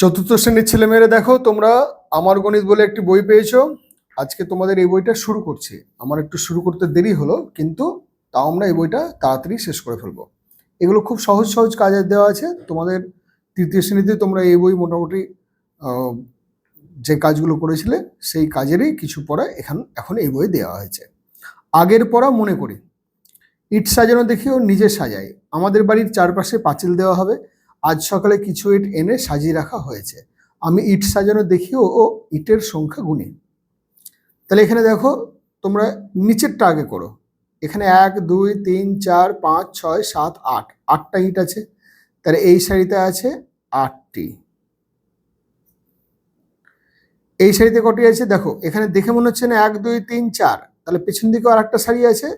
চতুর্থ শ্রেণির ছেলেমেয়েরা দেখো, তোমরা আমার গণিত বলে একটি বই পেয়েছ। আজকে তোমাদের এই বইটা শুরু করছি। আমার একটু শুরু করতে দেরি হলো, কিন্তু তাও আমরা এই বইটা তাড়াতাড়ি শেষ করে ফেলব। এগুলো খুব সহজ সহজ কাজের দেওয়া আছে। তোমাদের তৃতীয় শ্রেণীতে তোমরা এই বই মোটামুটি যে কাজগুলো করেছিলে, সেই কাজেরই কিছু পড়া এখান, এখন এই বই দেওয়া হয়েছে। আগের পড়া মনে করি। ইট সাজানো দেখিও নিজে সাজাই আমাদের বাড়ির চারপাশে পাঁচিল দেওয়া হবে। আজ সকালে কিছু ইট এনে সাজিয়ে রাখা হয়েছে। আমি ইট সাজানো দেখিও ও ইটের সংখ্যা গুনি। তাহলে এখানে দেখো, তোমরা নিচেরটা আগে করো। এখানে এক, দুই, তিন, চার, পাঁচ, ছয়, সাত, আট। আটটা ইট আছে। তাহলে এই শাড়িতে আছে আটটি। এই শাড়িতে কটি আছে? দেখো, এখানে দেখে মনে হচ্ছে না এক, দুই, তিন, চার। তাহলে পেছন দিকে আর একটা সারি আছে।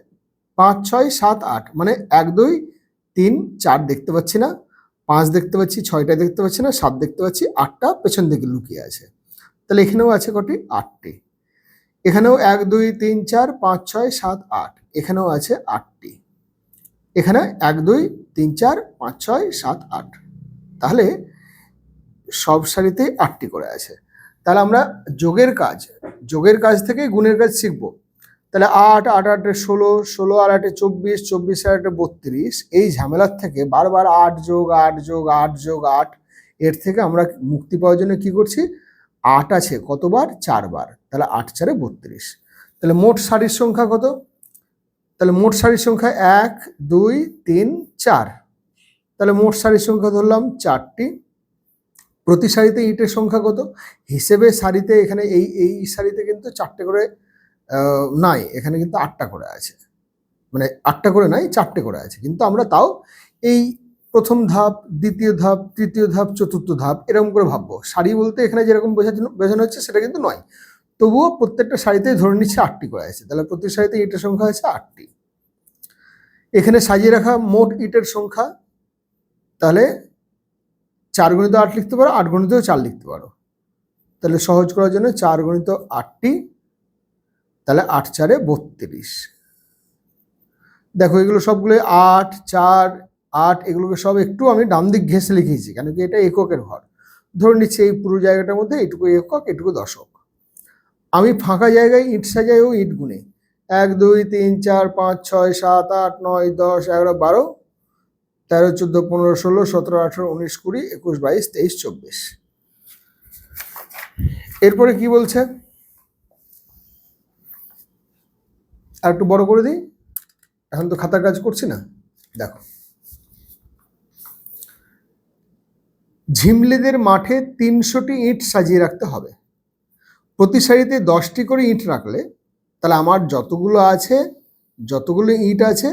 পাঁচ, ছয়, সাত, আট। মানে এক, দুই, তিন, চার দেখতে পাচ্ছি না। পাঁচ দেখতে পাচ্ছি, ছয়টা দেখতে পাচ্ছি না, সাত দেখতে পাচ্ছি, আটটা পেছন দিকে লুকিয়ে আছে। তাহলে এখানেও আছে কটি? আটটি। এখানেও এক, দুই, তিন, চার, পাঁচ, ছয়, সাত, আট। এখানেও আছে আটটি। এখানে এক, দুই, তিন, চার, পাঁচ, ছয়, সাত, আট। তাহলে সব সারিতেই আটটি করে আছে। তাহলে আমরা যোগের কাজ যোগের কাজ থেকে গুণের কাজ শিখব। তাহলে আট আট, আটে ষোলো ষোলো, আর আটে, চব্বিশ চব্বিশ, আর আটে, বত্রিশ, এই ঝামেলার থেকে বারবার আট যোগ আট যোগ আট যোগ, আট, এর থেকে আমরা মুক্তি পাওয়ার জন্য কি করছি? আট আছে কতবার? চারবার। তাহলে আট চারে বত্রিশ। তাহলে মোট শাড়ির সংখ্যা কত? তাহলে মোট শাড়ির সংখ্যা এক, দুই, তিন, চার। তাহলে মোট শাড়ির সংখ্যা ধরলাম চারটি। প্রতি সারিতে ইটের সংখ্যা কত? হিসেবে সারিতে এখানে এই এই সারিতে কিন্তু চারটে করে নাই, এখানে কিন্তু আটটা করে আছে। মানে আটটা করে নাই, চারটে করে আছে। কিন্তু আমরা তাও এই প্রথম ধাপ, দ্বিতীয় ধাপ, তৃতীয় ধাপ, চতুর্থ ধাপ এরকম করে ভাববো। শাড়ি বলতে এখানে যেরকম বোঝানো বোঝানো হচ্ছে সেটা কিন্তু নয়। তবুও প্রত্যেকটা শাড়িতেই ধরে নিচ্ছে আটটি করে আছে। তাহলে প্রতি সারিতে ইটের সংখ্যা আছে আটটি। এখানে সাজিয়ে রাখা মোট ইটের সংখ্যা, তাহলে চার গণিত আট লিখতে পারো, আট গণিতেও চার লিখতে পারো। তাহলে সহজ করার জন্য চার গণিত আটটি তাহলে আট চারে বত্রিশ। দেখো এগুলো সবগুলো আট, চার, আট, এগুলোকে সব একটু আমি ডান দিক ঘেঁষে লিখেছি, কেন কি এটা এককের ঘর ধরে নিচ্ছি এই পুরো জায়গাটার মধ্যে এটুকু একক, এটুকু দশক। আমি ফাঁকা জায়গায় ইট সাজাই ও ইট গুনে। এক, দুই, তিন, চার, পাঁচ, ছয়, সাত, আট, নয়, দশ, এগারো, বারো, তেরো, চোদ্দ, পনেরো, ষোলো, সতেরো, আঠেরো, উনিশ, কুড়ি, একুশ, বাইশ, তেইশ, চব্বিশ। এরপরে কি বলছে? আর একটু বড় করে দিই। এখন তো খাতার কাজ করছি না। দেখো। ঝিমলিদের মাঠে তিনশোটি ইট সাজিয়ে রাখতে হবে। প্রতি সারিতে দশটি করে ইট রাখলে তাহলে আমার যতগুলো আছে, যতগুলো ইট আছে,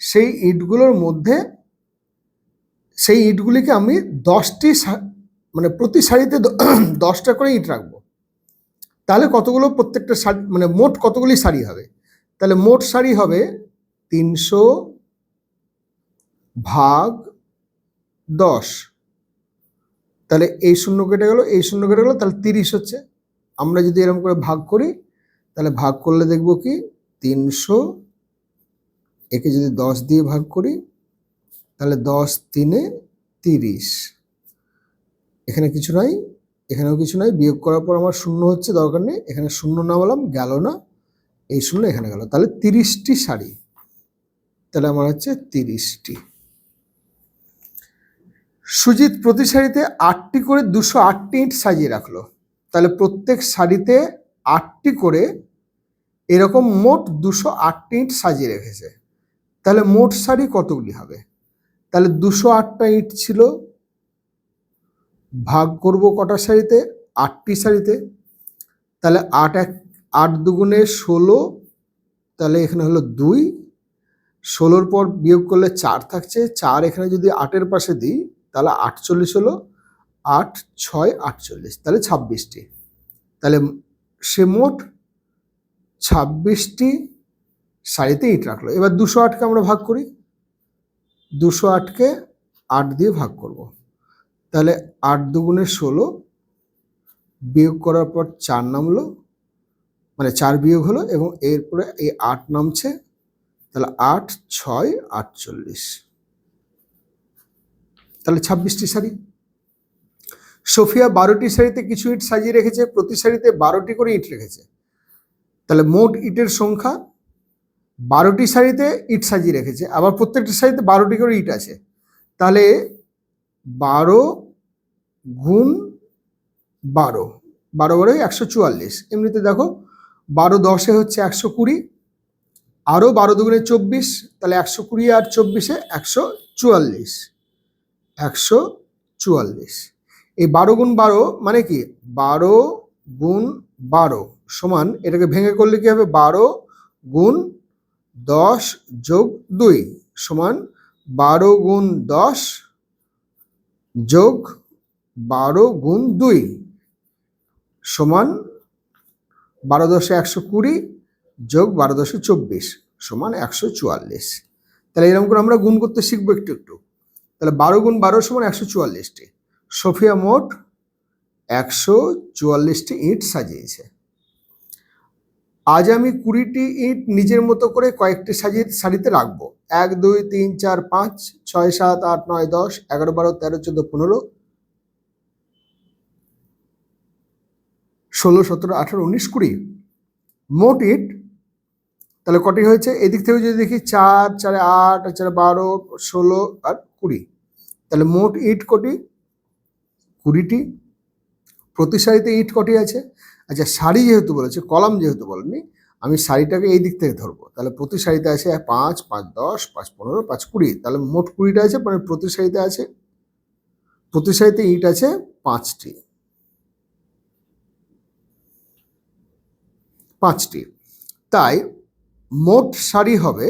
সেই ইটগুলোর মধ্যে সেই ইটগুলিকে আমি দশটি মানে প্রতি সারিতে দশটা করে ইট রাখব। তাহলে কতগুলো প্রত্যেকটা সারি মানে মোট কতগুলি সারি হবে? তাহলে মোট শাড়ি হবে তিনশো ভাগ দশ। তাহলে এই শূন্য কেটে গেল, এই শূন্য কেটে গেল, তাহলে তিরিশ হচ্ছে। আমরা যদি এরকম করে ভাগ করি, তাহলে ভাগ করলে দেখব কি? তিনশো, একে যদি দশ দিয়ে ভাগ করি, তাহলে দশ তিনে তিরিশ। এখানে কিছু নাই, এখানেও কিছু নাই, বিয়োগ করার পর আমার শূন্য হচ্ছে, দরকার নেই, এখানে শূন্য নামালাম, গেল না। এই শূন্য এখানে গেল। তাহলে তিরিশটি শাড়ি। তাহলে আমার হচ্ছে তিরিশটি। সুজিত প্রতি শাড়িতে আটটি করে দুশো আটটি ইট সাজিয়ে রাখল। তাহলে প্রত্যেক শাড়িতে আটটি করে এরকম মোট দুশো আটটি ইট সাজিয়ে রেখেছে। তাহলে মোট শাড়ি কতগুলি হবে? তাহলে দুশো আটটা ইট ছিল। ভাগ করব কটা শাড়িতে? আটটি শাড়িতে। তাহলে আট এক আট দুগুণে ষোলো, তাহলে এখানে হলো দুই। ষোলোর পর বিয়োগ করলে চার থাকছে। চার এখানে যদি আটের পাশে দিই, তাহলে আটচল্লিশ হলো। আট, ছয়, আটচল্লিশ, তাহলে ছাব্বিশটি। তাহলে সে মোট ছাব্বিশটি শাড়িতে ইট রাখল। এবার দুশো আটকে আমরা ভাগ করি। দুশো আটকে আট দিয়ে ভাগ করব। তাহলে আট দুগুণে ষোলো, বিয়োগ করার পর চার নামলো। মানে চার বিয়োগ হলো এবং এরপরে এই আট নামছে, তাহলে আট, ছয়, আটচল্লিশ। তাহলে ছাব্বিশটি শাড়ি সোফিয়া বারোটি শাড়িতে কিছু ইট সাজিয়ে রেখেছে, প্রতি শাড়িতে বারোটি করে ইট রেখেছে। তাহলে মোট ইটের সংখ্যা বারোটি শাড়িতে ইট সাজিয়ে রেখেছে, আবার প্রত্যেকটি শাড়িতে বারোটি করে ইট আছে। তাহলে বারো গুণ বারো বারো বারোই একশো চুয়াল্লিশ। এমনিতে দেখো বারো দশে হচ্ছে একশো কুড়ি, আরও বারো দুগুণে চব্বিশ, তাহলে একশো কুড়ি আর চব্বিশে একশো চুয়াল্লিশ একশো চুয়াল্লিশ। এই বারো গুণ বারো মানে কি? বারো গুণ বারো সমান, এটাকে ভেঙে করলে কি হবে? বারো গুণ দশ যোগ দুই সমান বারো গুণ দশ যোগ বারো গুণ দুই সমান বারো দশে একশো কুড়ি যোগ বারো দশে চব্বিশ সমান একশো চুয়াল্লিশ। তাহলে এরকম করে আমরা গুণ করতে শিখব একটু একটু। তাহলে বারো গুণ বারো সমান একশো চুয়াল্লিশটি। সোফিয়া মোট একশো চুয়াল্লিশটি ইট সাজিয়েছে। আজ আমি কুড়িটি ইট নিজের মতো করে কয়েকটি সাজিয়ে শাড়িতে রাখব। এক, দুই, তিন, চার, পাঁচ, ছয়, সাত, আট, নয়, দশ, এগারো, বারো, তেরো, চোদ্দ, পনেরো ষোলো, সতেরো, আঠেরো, উনিশ, কুড়ি। মোট ইট, তাহলে কটি হয়েছে? এদিক থেকে যদি দেখি, চার, চারে আট, আর চারে বারো, ষোলো, আর কুড়ি। তাহলে মোট ইট কটি? কুড়িটি। প্রতি শাড়িতে ইট কটি আছে? আচ্ছা শাড়ি যেহেতু বলেছে, কলাম যেহেতু বলেনি আমি শাড়িটাকে এই দিক থেকে ধরবো। তাহলে প্রতি শাড়িতে আছে পাঁচ পাঁচ দশ, পাঁচ পনেরো, পাঁচ কুড়ি। তাহলে মোট কুড়িটা আছে মানে প্রতি শাড়িতে আছে প্রতি শাড়িতে ইট আছে পাঁচটি। পাঁচটি। তাই মোট শাড়ি হবে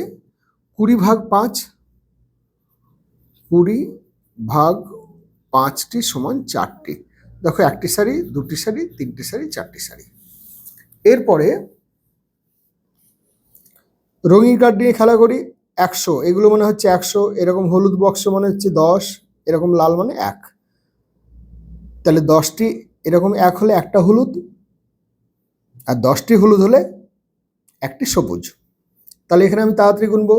কুড়ি ভাগ পাঁচ, কুড়ি ভাগ পাঁচটি সমান চারটি। দেখো একটি শাড়ি দুটি শাড়ি তিনটি শাড়ি চারটি শাড়ি এরপরে রঙিন কার্ড নিয়ে খেলা করি, একশো। এগুলো মনে হচ্ছে একশো। এরকম হলুদ বক্স মানে হচ্ছে দশ, এরকম লাল মানে এক। তাহলে দশটি, এরকম এক হলে একটা হলুদ আর দশটি হলুদ হলে একটি সবুজ। তাহলে এখানে আমি তাড়াতাড়ি গুনবো।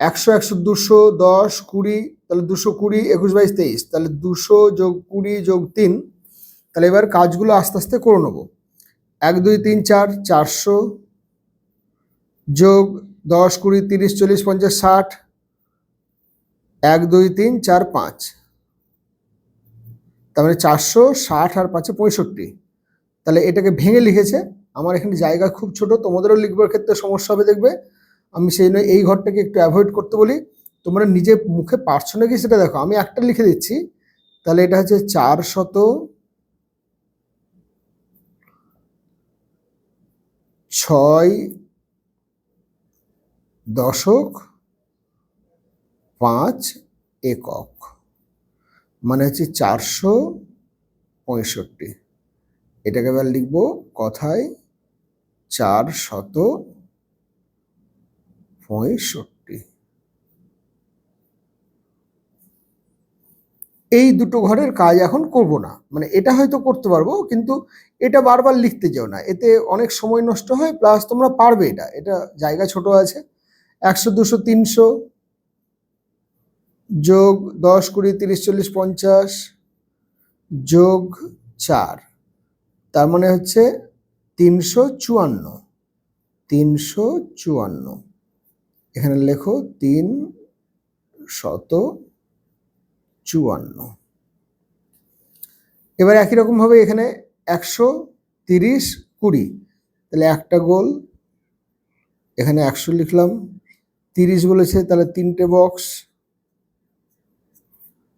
একশো একশো, দুশো, দশ, কুড়ি, তাহলে দুশো, কুড়ি, একুশ, বাইশ, তেইশ। তাহলে দুশো যোগ কুড়ি যোগ তিন। তাহলে এবার কাজগুলো আস্তে আস্তে করে নেব। এক, দুই, তিন, চার, চারশো যোগ দশ, কুড়ি, তিরিশ, চল্লিশ, পঞ্চাশ, ষাট। এক, দুই, তিন, চার, পাঁচ। তার মানে চারশো, ষাট আর পাঁচে পঁয়ষট্টি। তাহলে এটাকে ভেঙে লিখেছে। আমার এখানে জায়গা খুব ছোট, তোমাদেরও লিখবার ক্ষেত্রে সমস্যা হবে দেখবে। আমি সেই জন্য এই ঘরটাকে একটু অ্যাভয়েড করতে বলি। তোমরা নিজে মুখে পারছ নাকি সেটা দেখো, আমি একটা লিখে দিচ্ছি। তাহলে এটা হচ্ছে চার শত ছয় দশক পাঁচ একক মানে হচ্ছে চারশো পঁয়ষট্টি। এটাকে এবার লিখব কথায় চার শত পঁয়ষট্টি। এই দুটো ঘরের কাজ এখন করব না। মানে এটা হয়তো করতে পারব, কিন্তু এটা বারবার লিখতে যাও না। এতে অনেক সময় নষ্ট হয়, প্লাস তোমরা পারবে এটা। এটা জায়গা ছোট আছে। একশো, দুশো, তিনশো যোগ দশ কুড়ি, তিরিশ, চল্লিশ, পঞ্চাশ যোগ চার। তার মানে হচ্ছে তিনশো চুয়ান্ন তিনশো চুয়ান্ন। এখানে লেখো তিন শত চুয়ান্ন। এবার একই রকমভাবে এখানে একশো তিরিশ কুড়ি, তাহলে একটা গোল, এখানে একশো লিখলাম, তিরিশ বলেছে তাহলে তিনটে বক্স,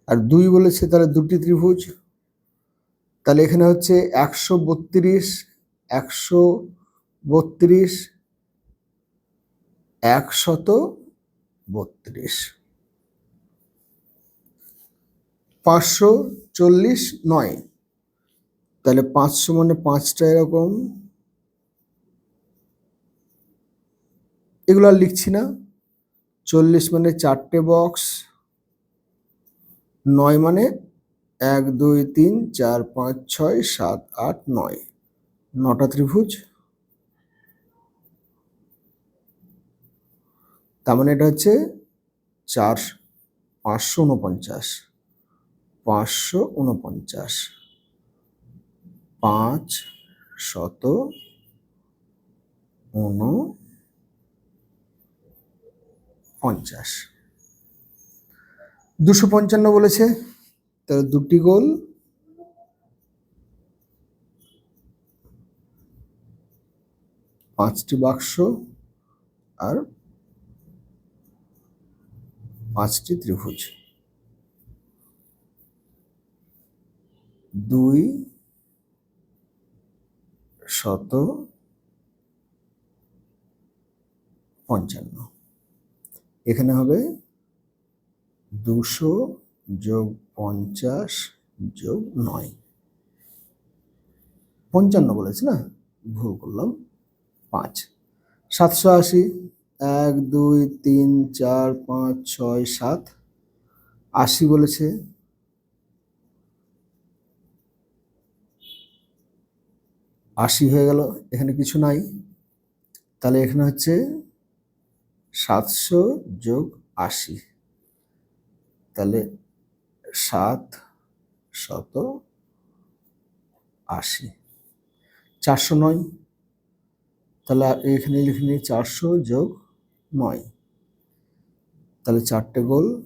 আর দুই বলেছে তাহলে দুটি ত্রিভুজ। তাহলে এখানে হচ্ছে একশো বত্রিশ একশো বত্রিশ, একশত বত্রিশ। পাঁচশো চল্লিশ নয়। তাহলে পাঁচশো মানে পাঁচটা এরকম। এগুলো আর লিখছি না। চল্লিশ মানে চারটে বক্স নয় মানে এক, দুই, তিন, চার, পাঁচ, ছয়, সাত, আট, নয়। নটা ত্রিভুজ। তার মানে এটা হচ্ছে চার, পাঁচশো উনপঞ্চাশ। পাঁচশো উনপঞ্চাশ। পাঁচ শত উন পঞ্চাশ দুশো পঞ্চান্ন বলেছে। তাহলে দুটি গোল। পাঁচটি বাক্স আর পাঁচটি ত্রিভুজ। দুই শত পঞ্চান্ন। এখানে হবে দুশো যোগ পঞ্চাশ যোগ নয়। পঞ্চান্ন বলেছে না? ভুল করলাম। পাঁচ। সাতশো আশি। এক, দুই, তিন, চার, পাঁচ, ছয়, সাত। আশি বলেছে। আশি হয়ে গেল। এখানে কিছু নাই। তাহলে এখানে হচ্ছে সাতশো যোগ আশি। তাহলে সাত শত আশি। চারশো নয়। তাহলে এখানে লিখে নিই চারশো যোগ নয়। তাহলে চারটে গোল।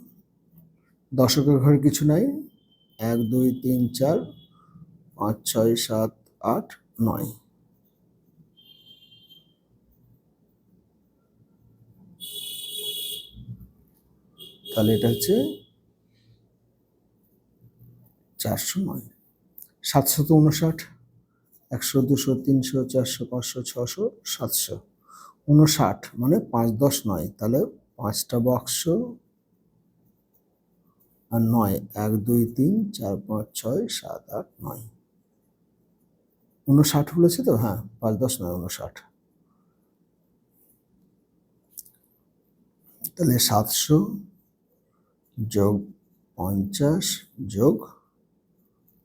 দশকের ঘরে কিছু নাই। এক, দুই, তিন, চার, পাঁচ, ছয়, সাত, আট, নয়। তাহলে এটা হচ্ছে চারশো নয় সাতশত উনষাট, একশো, দুশো, তিনশো, চারশো, পাঁচশো, ছশো, সাতশো। উনষাট মানে পাঁচ দশ নয়, তাহলে পাঁচটা বাক্স আর নয়, এক, দুই, তিন, চার, পাঁচ, ছয়, সাত, আট, নয়। উনষাট বলেছে তো? হ্যাঁ পাঁচ দশ নয়, উনষাট। তাহলে সাতশো যোগ পঞ্চাশ যোগ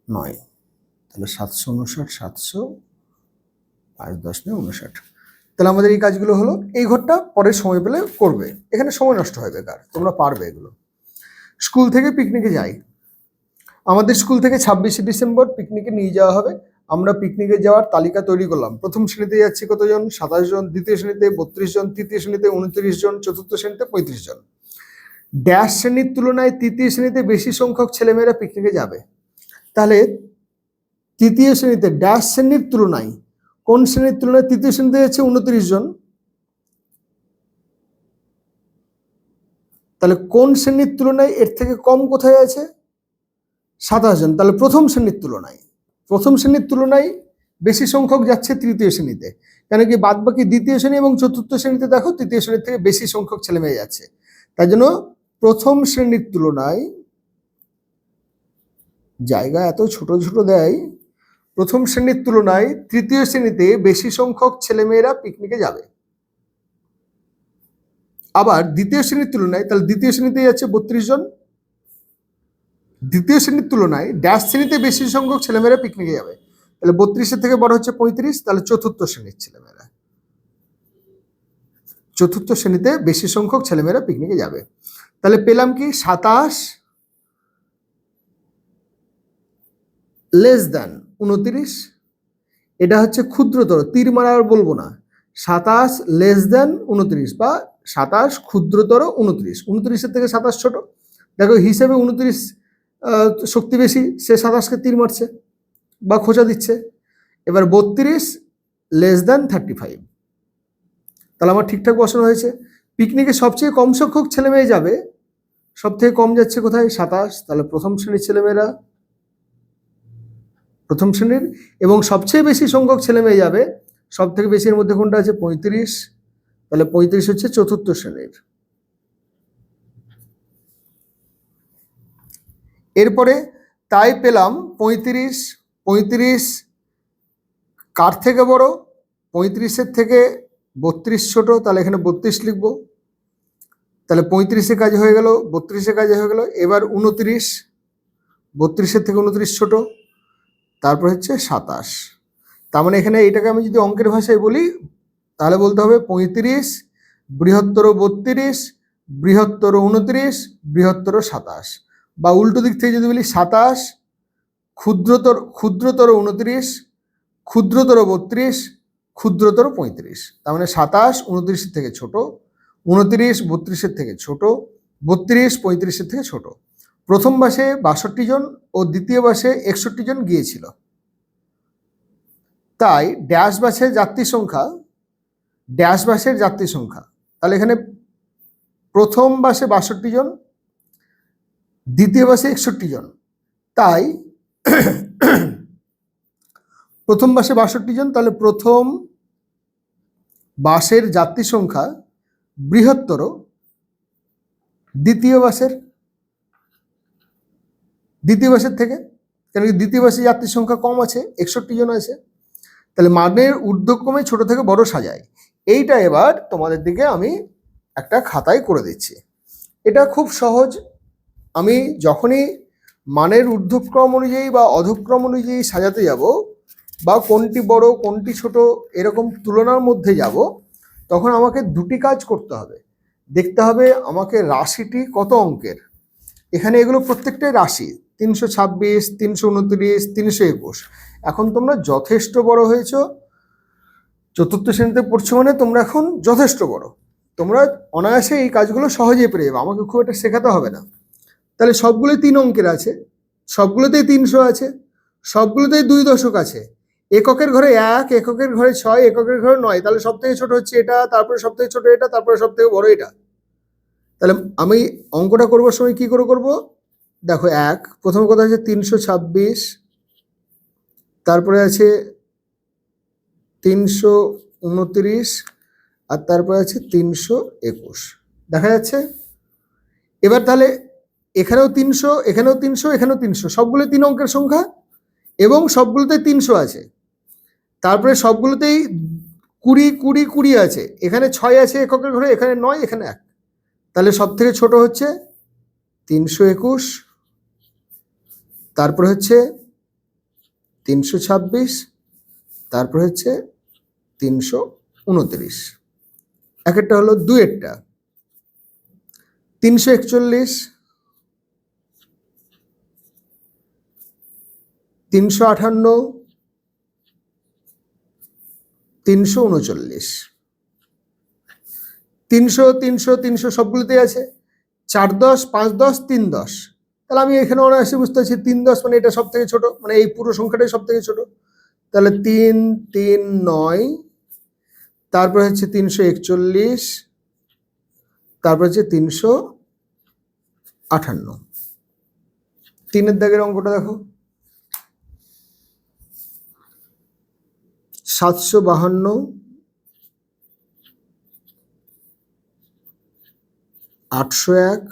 নয়। তাহলে সাতশো উনষাট, সাতশো পাঁচ দশ নয় উনষাট। তাহলে আমাদের এই কাজগুলো হলো, এই ঘরটা পরে সময় পেলে করবে। এখানে সময় নষ্ট হয় বেকার, তোমরা পারবে এগুলো। স্কুল থেকে পিকনিকে যাই। আমাদের স্কুল থেকে ছাব্বিশে ডিসেম্বর পিকনিকে নিয়ে যাওয়া হবে। আমরা পিকনিকে যাওয়ার তালিকা তৈরি করলাম। প্রথম শ্রেণীতে যাচ্ছি কতজন? সাতাশ জন। দ্বিতীয় শ্রেণীতে বত্রিশ জন। তৃতীয় শ্রেণীতে উনত্রিশ জন। চতুর্থ শ্রেণীতে পঁয়ত্রিশ জন। ড্যাশ শ্রেণির তুলনায় তৃতীয় শ্রেণীতে বেশি সংখ্যক ছেলেমেয়েরা পিকনিকে যাবে। তাহলে তৃতীয় শ্রেণীতে ড্যাশ শ্রেণির তুলনায় কোন শ্রেণির তুলনায় তৃতীয় শ্রেণীতে যাচ্ছে উনত্রিশ জন? তাহলে কোন শ্রেণির তুলনায় এর থেকে কম কোথায় আছে? সাতাশ জন। তাহলে প্রথম শ্রেণির তুলনায়, প্রথম শ্রেণির তুলনায় বেশি সংখ্যক যাচ্ছে তৃতীয় শ্রেণীতে। কেন কি বাদ বাকি দ্বিতীয় শ্রেণি এবং চতুর্থ শ্রেণীতে দেখো, তৃতীয় শ্রেণির থেকে বেশি সংখ্যক ছেলে মেয়ে যাচ্ছে। তাই জন্য প্রথম শ্রেণির তুলনায় জায়গা এত ছোট ছোট দেয়, প্রথম শ্রেণির তুলনায় তৃতীয় শ্রেণীতে বেশি সংখ্যক ছেলেমেয়েরা পিকনিকে যাবে। আবার দ্বিতীয় শ্রেণির তুলনায়, তাহলে দ্বিতীয় শ্রেণীতে যাচ্ছে বত্রিশ জন। দ্বিতীয় শ্রেণির তুলনায় ড্যাশ শ্রেণীতে বেশি সংখ্যক ছেলেমেয়েরা পিকনিকে যাবে। তাহলে বত্রিশের থেকে বড় হচ্ছে পঁয়ত্রিশ, তাহলে চতুর্থ শ্রেণির ছেলেমেয়েরা। চতুর্থ শ্রেণীতে বেশি সংখ্যক ছেলেমেয়েরা পিকনিকে যাবে। তাহলে পেলাম কি? সাতাশ লেস দ্যান উনত্রিশ, এটা হচ্ছে ক্ষুদ্রতর, তীর মারা আর বলব না, সাতাশ লেস দ্যান উনত্রিশ বা সাতাশ ক্ষুদ্রতর উনত্রিশ, উনত্রিশের থেকে সাতাশ ছোট। দেখো, হিসেবে উনত্রিশ শক্তি বেশি, সে সাতাশকে তীর মারছে বা খোঁচা দিচ্ছে। এবার বত্রিশ লেস দ্যান থার্টি ফাইভ তাহলে আমার ঠিকঠাক বসানো হয়েছে। পিকনিকে সবচেয়ে কম সংখ্যক ছেলেমেয়ে যাবে সব থেকে কম যাচ্ছে কোথায়? সাতাশ। তাহলে প্রথম শ্রেণির ছেলেমেয়েরা প্রথম শ্রেণির এবং সবচেয়ে বেশি সংখ্যক ছেলে মেয়ে যাবে সব থেকে বেশির মধ্যে কোনটা আছে? পঁয়ত্রিশ। তাহলে পঁয়ত্রিশ হচ্ছে চতুর্থ শ্রেণির। এরপরে তাই পেলাম পঁয়ত্রিশ পঁয়ত্রিশ কার থেকে বড়? পঁয়ত্রিশের থেকে বত্রিশ ছোট, তাহলে এখানে বত্রিশ লিখব। তাহলে পঁয়ত্রিশে কাজ হয়ে গেল, বত্রিশে কাজ হয়ে গেল, এবার উনত্রিশ বত্রিশের থেকে উনত্রিশ ছোট। তারপর হচ্ছে সাতাশ। তার মানে এখানে এটাকে আমি যদি অঙ্কের ভাষায় বলি, তাহলে বলতে হবে পঁয়ত্রিশ, বৃহত্তর বত্রিশ, বৃহত্তর উনত্রিশ, বৃহত্তর সাতাশ। বা উল্টো দিক থেকে যদি বলি সাতাশ, ক্ষুদ্রতর ক্ষুদ্রতর উনত্রিশ, ক্ষুদ্রতর বত্রিশ, ক্ষুদ্রতর পঁয়ত্রিশ। তার মানে সাতাশ উনত্রিশের থেকে ছোট, উনত্রিশ বত্রিশের থেকে ছোট, বত্রিশ পঁয়ত্রিশের থেকে ছোট। প্রথম বাসে বাষট্টি জন ও দ্বিতীয় বাসে একষট্টি জন গিয়েছিল। তাই ড্যাশ বাসের যাত্রী সংখ্যা, ড্যাশ বাসের যাত্রী সংখ্যা, তাহলে এখানে প্রথম বাসে বাষট্টি জন, দ্বিতীয় বাসে একষট্টি জন। তাই প্রথম বাসে বাষট্টি জন, তাহলে প্রথম বাসের যাত্রী সংখ্যা বৃহত্তর, দ্বিতীয় বাসের দ্বিতীয় বাসের থেকে, কেন কি দ্বিতীয় বাসে যাত্রীর সংখ্যা কম আছে, একষট্টি জন আছে। তাহলে মানের ঊর্ধ্বক্রমে ছোট থেকে বড় সাজায় এইটা এবার তোমাদের দিকে আমি একটা খাতায় করে দিচ্ছি। এটা খুব সহজ। আমি যখনই মানের ঊর্ধ্বক্রম অনুযায়ী বা অধক্রম অনুযায়ী সাজাতে যাব বা কোনটি বড়, কোনটি ছোট এরকম তুলনার মধ্যে যাব, তখন আমাকে দুটি কাজ করতে হবে। দেখতে হবে আমাকে রাশিটি কত অঙ্কের। এখানে এগুলো প্রত্যেকটাই রাশি। তিনশো ছাব্বিশ, তিনশো উনত্রিশ, তিনশো একুশ। এখন তোমরা যথেষ্ট বড় হয়েছ। চতুর্থ শ্রেণীতে পড়ছো মানে তোমরা এখন যথেষ্ট বড়। তোমরা অনায়াসে এই কাজগুলো সহজেই পেরে যাবে। আমাকে খুব একটা শেখাতে হবে না। তাহলে সবগুলোই তিন অঙ্কের আছে। সবগুলোতেই তিনশো আছে। সবগুলোতেই দুই দশক আছে। এককের ঘরে এক, এককের ঘরে ছয়, এককের ঘরে নয়। তাহলে সব থেকে ছোট হচ্ছে এটা, তারপরে সব থেকে ছোট এটা, তারপরে সব থেকে বড় এটা। তাহলে আমি অঙ্কটা করবার সময় কি করে করব? দেখো এক, প্রথম কথা হচ্ছে তিনশো ছাব্বিশ, তারপরে আছে তিনশো উনত্রিশ, আর তারপরে আছে তিনশো একুশ। দেখা যাচ্ছে? এবার তাহলে এখানেও তিনশো এখানেও তিনশো এখানেও তিনশো, সবগুলো তিন অঙ্কের সংখ্যা এবং সবগুলোতে তিনশো আছে। তারপরে সবগুলোতেই কুড়ি কুড়ি কুড়ি আছে। এখানে ছয় আছে এককের ঘরে, এখানে নয়, এখানে এক। তাহলে সব থেকে ছোট হচ্ছে তিনশো একুশ তারপর হচ্ছে তিনশো ছাব্বিশ, তারপর হচ্ছে তিনশো উনত্রিশ। এক একটা হলো দুয়েরটা। তিনশো একচল্লিশ, তিনশো আটান্ন তিনশো উনচল্লিশ। তিনশো তিনশো তিনশো সবগুলোতেই আছে। চার দশ, পাঁচ দশ, তিন দশ। তাহলে আমি এখানে অনায়াসে বুঝতে পারছি তিন দশ মানে এটা সব থেকে ছোট মানে এই পুরো সংখ্যাটাই সব থেকে ছোট। তাহলে তিন তিন, নয়, তারপরে হচ্ছে তিনশো একচল্লিশ, তারপর হচ্ছে তিনশো আঠান্ন। তিনের দাগের অঙ্কটা দেখো। সাতশো বাহান্ন, আটশো এক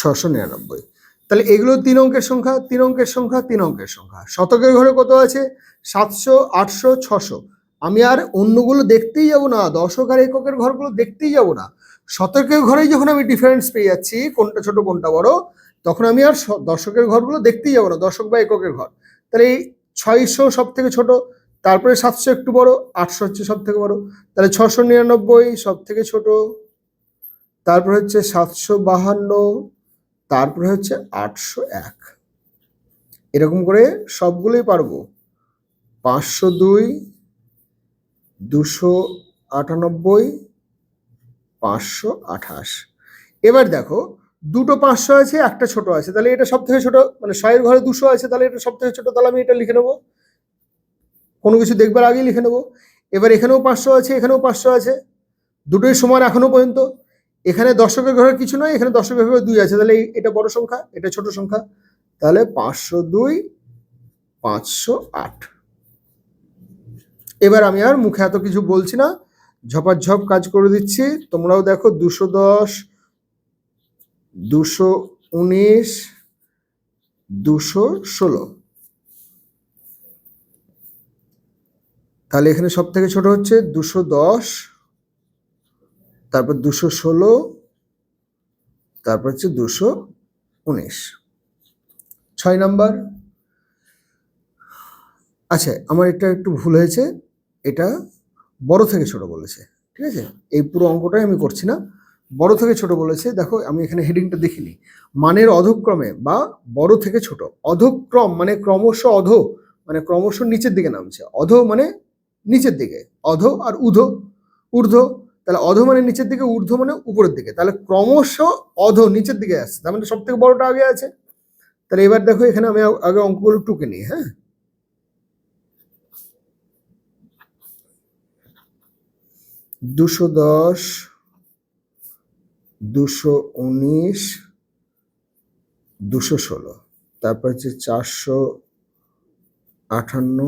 ছশো নিরানব্বই। তাহলে এগুলো তিন অঙ্কের সংখ্যা, তিন অঙ্কের সংখ্যা, তিন অঙ্কের সংখ্যা। শতকের ঘরে কত আছে? সাতশো, আটশো, ছশো। আমি আর অন্যগুলো দেখতেই যাব না, দশক আর এককের ঘরগুলো দেখতেই যাব না। শতকের ঘরেই যখন আমি ডিফারেন্স পেয়ে যাচ্ছি, কোনটা ছোট, কোনটা বড়, তখন আমি আর দশকের ঘরগুলো দেখতেই যাব না, দশক বা এককের ঘর। তাহলে এই ছয়শো সব থেকে ছোট, তারপরে সাতশো একটু বড়, আটশো হচ্ছে সব থেকে বড়। তাহলে ছশো নিরানব্বই সব থেকে ছোট, তারপরে হচ্ছে সাতশো বাহান্ন তারপরে হচ্ছে আটশো এক। এরকম করে সবগুলোই পারব। পাঁচশো দুই, দুশো আটানব্বই, পাঁচশো আঠাশ। এবার দেখো, দুটো পাঁচশো আছে, একটা ছোট আছে। তাহলে এটা সব থেকে ছোট মানে ছয়ের ঘরে দুশো আছে, তাহলে এটা সব থেকে ছোট, তাহলে আমি এটা লিখে নেব। কোনো কিছু দেখবার আগেই লিখে নেব। এবার এখানেও পাঁচশো আছে, এখানেও পাঁচশো আছে। দুটোই সমান এখনও পর্যন্ত। এখানে দশকের ঘরে কিছু নয়, এখানে দশকের ঘরে দুই আছে। তাহলে এটা বড় সংখ্যা, এটা ছোট সংখ্যা। তাহলে পাঁচশো দুই, পাঁচশো আট। এবার আমি আর মুখে এত কিছু বলছি না, ঝপাঝপ কাজ করে দিচ্ছি। তোমরাও দেখো দুশো দশ, দুশো উনিশ, দুশো ষোলো। তাহলে এখানে সব থেকে ছোট হচ্ছে দুশো দশ তারপর দুশো ষোলো, তারপর হচ্ছে দুশো উনিশ। ছয় নাম্বার। আচ্ছা আমার এটা একটু ভুল হয়েছে। এটা বড় থেকে ছোট বলেছে, ঠিক আছে? এই পুরো অঙ্কটাই আমি করছি না। বড় থেকে ছোট বলেছে। দেখো, আমি এখানে হেডিংটা দেখিনি। মানের অধক্রমে বা বড় থেকে ছোট। অধক্রম মানে ক্রমশ অধ মানে ক্রমশ নিচের দিকে নামছে। অধ মানে নিচের দিকে। অধ আর উধ ঊর্ধ্ব তাহলে অধ মানে নিচের দিকে, ঊর্ধ্ব মানে উপরের দিকে। তাহলে ক্রমশ অধ নিচের দিকে আসছে। তার মানে সব থেকে বড়টা আগে আছে। তাহলে এবার দেখো এখানে আমি আগে অঙ্কগুলো টুকে নিই হ্যাঁ? দুশো দশ, দুশো উনিশ, দুশো ষোলো। তারপর হচ্ছে চারশো আটান্ন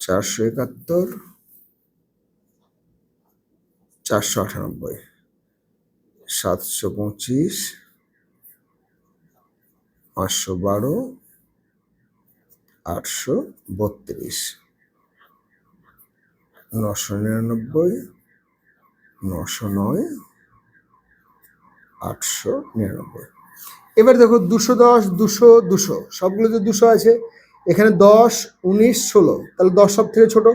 চারশো একাত্তর চারশো আটানব্বই। সাতশো পঁচিশ। পাঁচশো বারো। আটশো বত্রিশ। নশো নিরানব্বই। নশো নয়। আটশো নিরানব্বই। এবার দেখো দুশো দশ, দুশো দুশো। সবগুলো যে দুশো আছে, এখানে দশ, উনিশ, ষোলো। তাহলে দশ সব থেকে ছোট।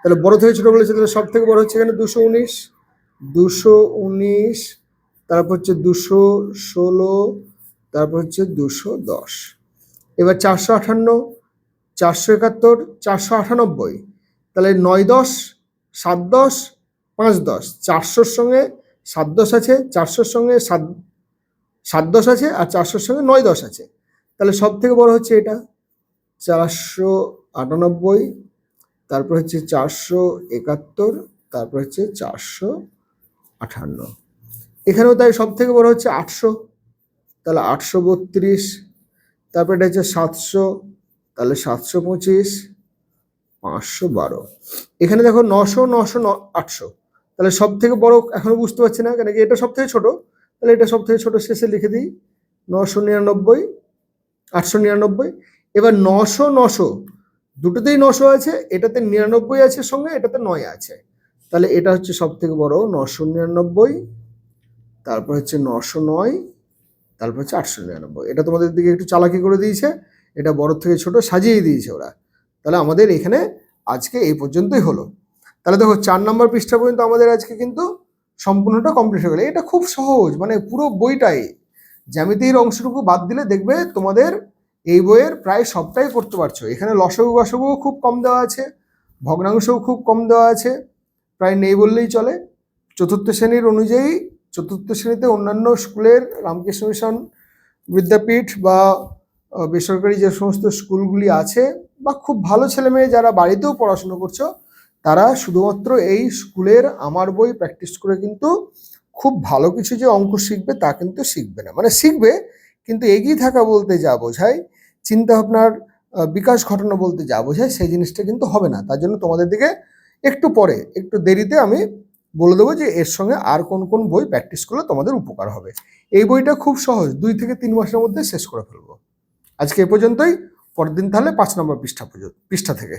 তাহলে বড় থেকে ছোট বলেছে, তাহলে সব থেকে বড় হচ্ছে এখানে দুশো উনিশ। দুশো উনিশ, তারপর হচ্ছে দুশো ষোলো, তারপর হচ্ছে দুশো দশ। এবার চারশো আটান্ন চারশো একাত্তর, চারশো আটানব্বই। তাহলে নয় দশ, সাত দশ, পাঁচ দশ। চারশোর সঙ্গে সাত দশ আছে, চারশোর সঙ্গে সাত সাত দশ আছে আর চারশোর সঙ্গে নয় দশ আছে। তাহলে সব থেকে বড় হচ্ছে এটা, চারশো আটানব্বই, তারপর হচ্ছে চারশো একাত্তর, তারপর হচ্ছে চারশো আটান্ন এখানেও তাই সব থেকে বড় হচ্ছে আটশো। তাহলে আটশো বত্রিশ, তারপর এটা হচ্ছে সাতশো, তাহলে সাতশো পঁচিশ, পাঁচশো বারো। এখানে দেখো নশো নশো, ন, আটশো। তাহলে সব থেকে বড় এখনও বুঝতে পারছি না, কেন কি এটা সব থেকে ছোট। তাহলে এটা সব থেকে ছোট শেষে লিখে দিই, নশো নিরানব্বই, আটশো নিরানব্বই। এবার নশো নশো, দুটোতেই নশো আছে, এটাতে নিরানব্বই আছে সঙ্গে, এটাতে নয় আছে। তাহলে এটা হচ্ছে সব থেকে বড় নশো নিরানব্বই, তারপর হচ্ছে নশো নয়, তারপর হচ্ছে আটশো নিরানব্বই। এটা তোমাদের দিকে একটু চালাকি করে দিয়েছে, এটা বড় থেকে ছোট সাজিয়ে দিয়েছে ওরা। তাহলে আমাদের এখানে আজকে এই পর্যন্তই হলো। তাহলে দেখো, চার নম্বর পৃষ্ঠা পর্যন্ত আমাদের আজকে কিন্তু সম্পূর্ণটা কমপ্লিট হয়ে গেলো। এটা খুব সহজ মানে পুরো বইটাই। জ্যামিতির অংশটুকু বাদ দিলে দেখবে তোমাদের এই বইয়ের প্রায় সবটাই করতে পারছ। এখানে লসগু গসগু খুব কম দেওয়া আছে, ভগ্নাংশও খুব কম দেওয়া আছে। প্রায় নেই বললেই চলে। চতুর্থ শ্রেণির অনুযায়ী চতুর্থ শ্রেণীতে অন্যান্য স্কুলের রামকৃষ্ণ মিশন বিদ্যাপীঠ বা বেসরকারি যে সমস্ত স্কুলগুলি আছে বা খুব ভালো ছেলে মেয়ে যারা বাড়িতেও পড়াশুনো করছ, তারা শুধুমাত্র এই স্কুলের আমার বই প্র্যাকটিস করে কিন্তু খুব ভালো কিছু যে অঙ্ক শিখবে তা কিন্তু শিখবে না। মানে শিখবে, কিন্তু এগিয়ে থাকা বলতে যা বোঝায় চিন্তা ভাবনার বিকাশ ঘটনা বলতে যা বোঝায়, সেই জিনিসটা কিন্তু হবে না। তার জন্য তোমাদের দিকে একটু পরে, একটু দেরিতে আমি বলে দেবো যে এর সঙ্গে আর কোন কোন বই প্র্যাকটিস করলে তোমাদের উপকার হবে। এই বইটা খুব সহজ, দুই থেকে তিন মাসের মধ্যে শেষ করে ফেলব। আজকে এ পর্যন্তই, পরের দিন তাহলে পাঁচ নম্বর পৃষ্ঠা পৃষ্ঠা থেকে।